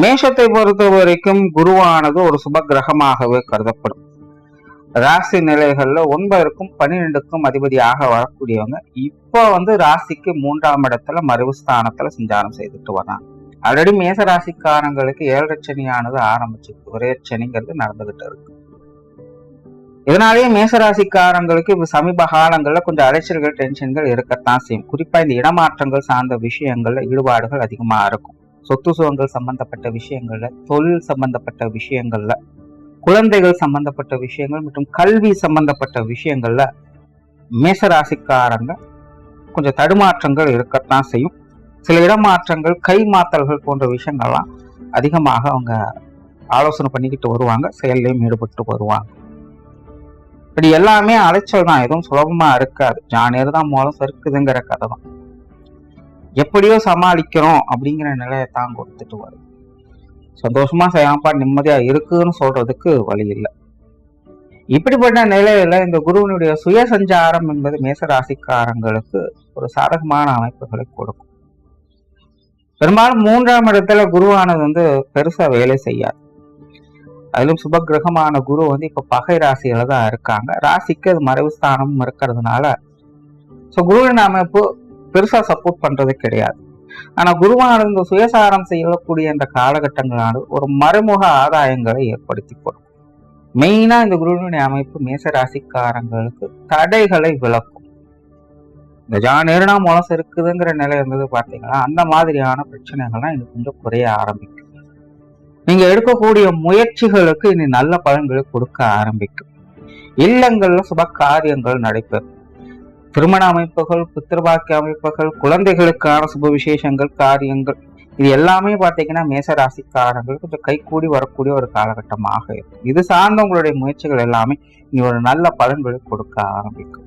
மேஷத்தை பொறுத்த வரைக்கும் குருவானது ஒரு சுப கிரகமாகவே கருதப்படும். ராசி நிலைகள்ல ஒன்பதுக்கும் பன்னிரெண்டுக்கும் அதிபதியாக வரக்கூடியவங்க இப்போ வந்து ராசிக்கு மூன்றாம் இடத்துல மறைவு ஸ்தானத்துல சஞ்சாரம் செய்துட்டு வர்றாங்க. ஆல்ரெடி மேச ராசிக்காரங்களுக்கு ஏழரை சனியானது ஆரம்பிச்சு ஒரே சனிங்கிறது நடந்துகிட்டு இருக்கு. இதனாலேயே மேசராசிக்காரங்களுக்கு ராசிக்காரங்களுக்கு சமீப காலங்கள்ல கொஞ்சம் அலைச்சல்கள் டென்ஷன்கள் இருக்கத்தான் செய்யும். குறிப்பா இந்த இடமாற்றங்கள் சார்ந்த விஷயங்கள்ல ஈடுபாடுகள் அதிகமா இருக்கும். சொத்து சுகங்கள் சம்பந்தப்பட்ட விஷயங்கள்ல தொழில் சம்பந்தப்பட்ட விஷயங்கள்ல குழந்தைகள் சம்பந்தப்பட்ட விஷயங்கள் மற்றும் கல்வி சம்பந்தப்பட்ட விஷயங்கள்ல மேசராசிக்காரங்க கொஞ்சம் தடுமாற்றங்கள் இருக்கத்தான் செய்யும். சில இடமாற்றங்கள் கை மாத்தல்கள் போன்ற விஷயங்கள்லாம் அதிகமாக அவங்க ஆலோசனை பண்ணிக்கிட்டு வருவாங்க செயல்லையும் ஈடுபட்டு வருவாங்க. இப்படி எல்லாமே அலைச்சல் தான் எதுவும் சுலபமா இருக்காது. ஜானியர் தான் மூலம் சறுக்குதுங்கிற கதை தான். எப்படியோ சமாளிக்கிறோம் அப்படிங்கிற நிலையை தான் கொடுத்துட்டு வருது. சந்தோஷமா செய்யாமப்பா நிம்மதியா இருக்குன்னு சொல்றதுக்கு வழி இல்லை. இப்படிப்பட்ட நிலையில இந்த குருவனுடைய சுய சஞ்சாரம் என்பது மேசராசிக்காரங்களுக்கு ஒரு சாதகமான அமைப்புகளை கொடுக்கும். பெரும்பாலும் மூன்றாம் இடத்துல குருவானது வந்து பெருசா வேலை செய்யாது. அதிலும் சுப கிரகமான குரு வந்து இப்ப பகை ராசியில தான் இருக்காங்க. ராசிக்கு அது மறைவு ஸ்தானமும் இருக்கிறதுனால ஸோ குருவின் அமைப்பு பெருசா சப்போர்ட் பண்றது கிடையாது. ஆனா குருவானது இந்த சுயசாரம் செய்யக்கூடிய இந்த காலகட்டங்களானது ஒரு மறைமுக ஆதாயங்களை ஏற்படுத்தி கொடுக்கும். மெயினா இந்த குருவினுடைய அமைப்பு மேச ராசிக்காரங்களுக்கு தடைகளை விளக்கும். இந்த ஜானேருனா முளசு இருக்குதுங்கிற நிலை இருந்தது பார்த்தீங்கன்னா அந்த மாதிரியான பிரச்சனைகள்லாம் இது கொஞ்சம் குறைய ஆரம்பிக்கும் நீங்க எடுக்கக்கூடிய முயற்சிகளுக்கு இனி நல்ல பலன்களை கொடுக்க ஆரம்பிக்கும். இல்லங்கள்ல சுப காரியங்கள் நடைபெறும். திருமண அமைப்புகள் புத்திரபாக்கிய அமைப்புகள் குழந்தைகளுக்கான சுப விசேஷங்கள் காரியங்கள் இது எல்லாமே பார்த்தீங்கன்னா மேச ராசிக்காரங்கள் கொஞ்சம் கைகூடி வரக்கூடிய ஒரு காலகட்டமாக இருக்கும் இது சார்ந்த உங்களுடைய முயற்சிகள் எல்லாமே இனி ஒரு நல்ல பலன்களை கொடுக்க ஆரம்பிக்கும்.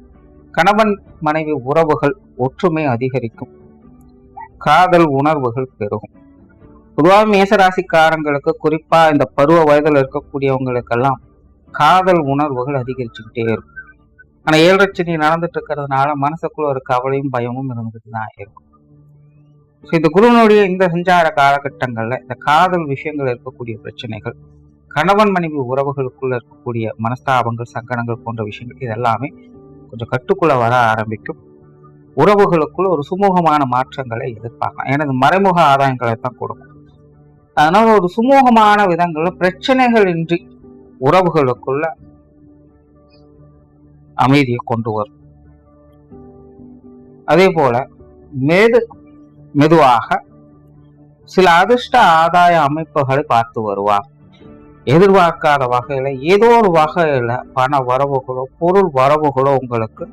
கணவன் மனைவி உறவுகள் ஒற்றுமை அதிகரிக்கும். காதல் உணர்வுகள் பெருகும். பொதுவாக மேசராசிக்காரங்களுக்கு குறிப்பாக இந்த பருவ வயதில் இருக்கக்கூடியவங்களுக்கெல்லாம் காதல் உணர்வுகள் அதிகரிச்சுக்கிட்டே இருக்கும். ஆனா ஏழரட்சணி நடந்துட்டு இருக்கிறதுனால மனசுக்குள்ள ஒரு கவலையும் பயமும் இருந்துட்டு தான் இருக்கும். ஸோ இந்த குருவனுடைய இந்த சஞ்சார காலகட்டங்கள்ல இந்த காதல் விஷயங்கள் இருக்கக்கூடிய பிரச்சனைகள் கணவன் மனைவி உறவுகளுக்குள்ள இருக்கக்கூடிய மனஸ்தாபங்கள் சங்கடங்கள் போன்ற விஷயங்கள் இது எல்லாமே கொஞ்சம் கட்டுக்குள்ள வர ஆரம்பிக்கும். உறவுகளுக்குள்ள ஒரு சுமூகமான மாற்றங்களை எதிர்பார்க்கலாம். ஏன்னா இது மறைமுக ஆதாயங்களை தான் கொடுக்கும். அதனால ஒரு சுமூகமான விதங்கள்ல பிரச்சனைகள் இன்றி உறவுகளுக்குள்ள அமைதியை கொண்டு வரும். அதே போல மெது மெதுவாக சில அதிர்ஷ்ட ஆதாய அமைப்புகளை பார்த்து வருவார். எதிர்பார்க்காத வகையில ஏதோ ஒரு வகையில பண வரவுகளோ பொருள் வரவுகளோ உங்களுக்கு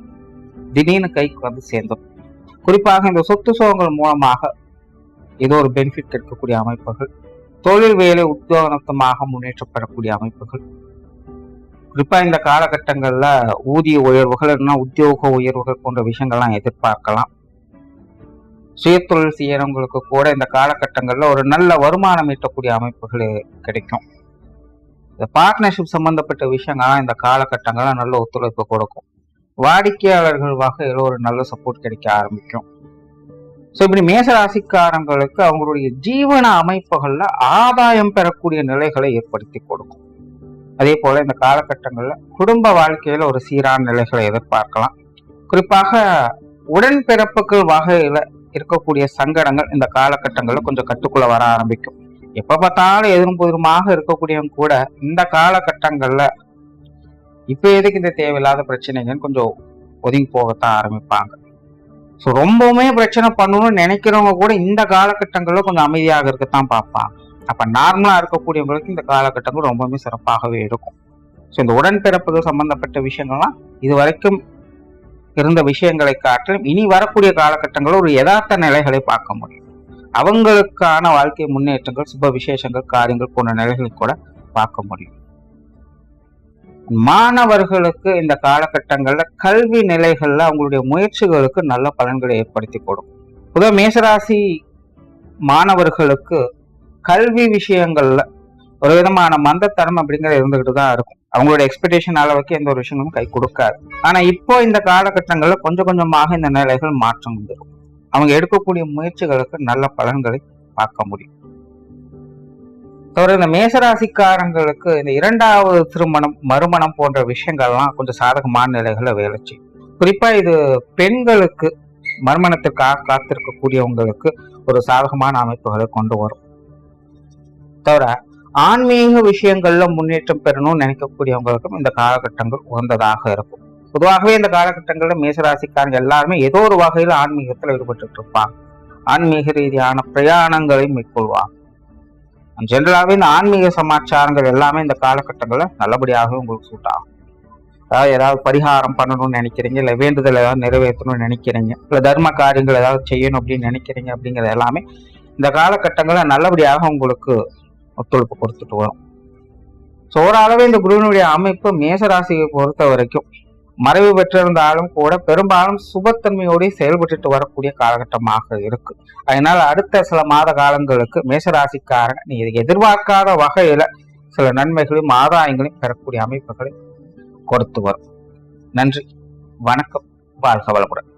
திடீர்னு கைக்கு வந்து சேர்ந்துடும் குறிப்பாக இந்த சொத்து சுகங்கள் மூலமாக ஏதோ ஒரு பெனிஃபிட் கிடைக்கக்கூடிய அமைப்புகள் தொழில் வேலை உத்தியோகத்தமாக முன்னேற்றப்படக்கூடிய அமைப்புகள் குறிப்பாக இந்த காலகட்டங்களில் ஊதிய உயர்வுகள் இல்லைன்னா உத்தியோக உயர்வுகள் போன்ற விஷயங்கள்லாம் எதிர்பார்க்கலாம். சுயதொழில் செய்யறவங்களுக்கு கூட இந்த காலகட்டங்களில் ஒரு நல்ல வருமானம் ஈட்டக்கூடிய அமைப்புகள் கிடைக்கும். இந்த பார்ட்னர்ஷிப் சம்பந்தப்பட்ட விஷயங்கள்லாம் இந்த காலகட்டங்கள்லாம் நல்ல ஒத்துழைப்பு கொடுக்கும். வாடிக்கையாளர்கள் வகையில் ஒரு நல்ல சப்போர்ட் கிடைக்க ஆரம்பிக்கும். ஸோ இப்படி மேசராசிக்காரங்களுக்கு அவங்களுடைய ஜீவன அமைப்புகளில் ஆதாயம் பெறக்கூடிய நிலைகளை ஏற்படுத்தி கொடுக்கும். அதே போல இந்த காலகட்டங்கள்ல குடும்ப வாழ்க்கையில ஒரு சீரான நிலைகளை எதிர்பார்க்கலாம். குறிப்பாக உடன்பிறப்புகள் வகையில இருக்கக்கூடிய சங்கடங்கள் இந்த காலகட்டங்கள்ல கொஞ்சம் கட்டுக்குள்ள வர ஆரம்பிக்கும். எப்ப பார்த்தாலும் எதிரும் புதிருமாக இருக்கக்கூடியவங்க கூட இந்த காலகட்டங்கள்ல இப்ப எதுக்கு இந்த தேவையில்லாத பிரச்சனைகள்னு கொஞ்சம் ஒதுங்கி போகத்தான் ஆரம்பிப்பாங்க. ஸோ ரொம்பவுமே பிரச்சனை பண்ணணும்னு நினைக்கிறவங்க கூட இந்த காலகட்டங்களில் கொஞ்சம் அமைதியாக இருக்கத்தான் பார்ப்பாங்க. அப்போ நார்மலாக இருக்கக்கூடியவங்களுக்கு இந்த காலகட்டங்கள் ரொம்பவுமே சிறப்பாகவே இருக்கும். ஸோ இந்த உடன்பிறப்புகள் சம்பந்தப்பட்ட விஷயங்கள்லாம் இது வரைக்கும் இருந்த விஷயங்களை காட்டிலும் இனி வரக்கூடிய காலகட்டங்களில் ஒரு யதார்த்த நிலைகளை பார்க்க முடியும். அவங்களுக்கான வாழ்க்கை முன்னேற்றங்கள் சுப விசேஷங்கள் காரியங்கள் போன்ற நிலைகளை கூட பார்க்க முடியும். மாணவர்களுக்கு இந்த காலகட்டங்களில் கல்வி நிலைகளில் அவங்களுடைய முயற்சிகளுக்கு நல்ல பலன்களை ஏற்படுத்தி கொடுக்கும். புத மேசராசி மாணவர்களுக்கு கல்வி விஷயங்கள்ல ஒரு விதமான மந்தத்தனம் அப்படிங்கிறது இருந்துகிட்டு தான் இருக்கும். அவங்களோட எக்ஸ்பெக்டேஷன் அளவுக்கு எந்த ஒரு விஷயங்களும் கை கொடுக்காது. ஆனா இப்போ இந்த காலகட்டங்கள்ல கொஞ்சம் கொஞ்சமாக இந்த நிலைகள் மாற்றம் வந்துடும் அவங்க எடுக்கக்கூடிய முயற்சிகளுக்கு நல்ல பலன்களை பார்க்க முடியும். தவிர இந்த மேசராசிக்காரங்களுக்கு இந்த இரண்டாவது திருமணம் மறுமணம் போன்ற விஷயங்கள்லாம் கொஞ்சம் சாதகமான நிலைகளை வேலை செய்யும். குறிப்பா இது பெண்களுக்கு மறுமணத்திற்காக காத்திருக்கக்கூடியவங்களுக்கு ஒரு சாதகமான அமைப்புகளை கொண்டு வரும். தவிர ஆன்மீக விஷயங்கள்ல முன்னேற்றம் பெறணும்னு நினைக்கக்கூடியவங்களுக்கும் இந்த காலகட்டங்கள் உகந்ததாக இருக்கும். பொதுவாகவே இந்த காலகட்டங்களில் மேசராசிக்காரங்க எல்லாருமே ஏதோ ஒரு வகையில் ஆன்மீகத்தில் ஈடுபட்டு இருப்பாங்க. ஆன்மீக ரீதியான பிரயாணங்களை மேற்கொள்வாங்க. ஜென்ரலாகவே இந்த ஆன்மீக சமாச்சாரங்கள் எல்லாமே இந்த காலகட்டங்களில் நல்லபடியாகவே உங்களுக்கு சூட் ஆகும். அதாவது ஏதாவது பரிகாரம் பண்ணணும்னு நினைக்கிறீங்க இல்லை வேண்டுதல் ஏதாவது நிறைவேற்றணும்னு நினைக்கிறீங்க இல்லை தர்ம காரியங்கள் ஏதாவது செய்யணும் அப்படின்னு நினைக்கிறீங்க அப்படிங்கிறது எல்லாமே இந்த காலகட்டங்களில் நல்லபடியாக உங்களுக்கு ஒத்துழைப்பு கொடுத்துட்டு வரும். ஸோ ஓரளவு இந்த குருவினுடைய அமைப்பு மேசராசியை பொறுத்த வரைக்கும் மறைவு பெற்றிருந்தாலும் கூட பெரும்பாலும் சுபத்தன்மையோடு செயல்பட்டு வரக்கூடிய காலகட்டமாக இருக்கு. அதனால் அடுத்த சில மாத காலங்களுக்கு மேசராசிக்காரன் நீ எதிர்பார்க்காத வகையில சில நன்மைகளையும் ஆதாயங்களையும் பெறக்கூடிய அமைப்புகளை கொடுத்து வரும். நன்றி. வணக்கம். வாழ்க வளமுடன்.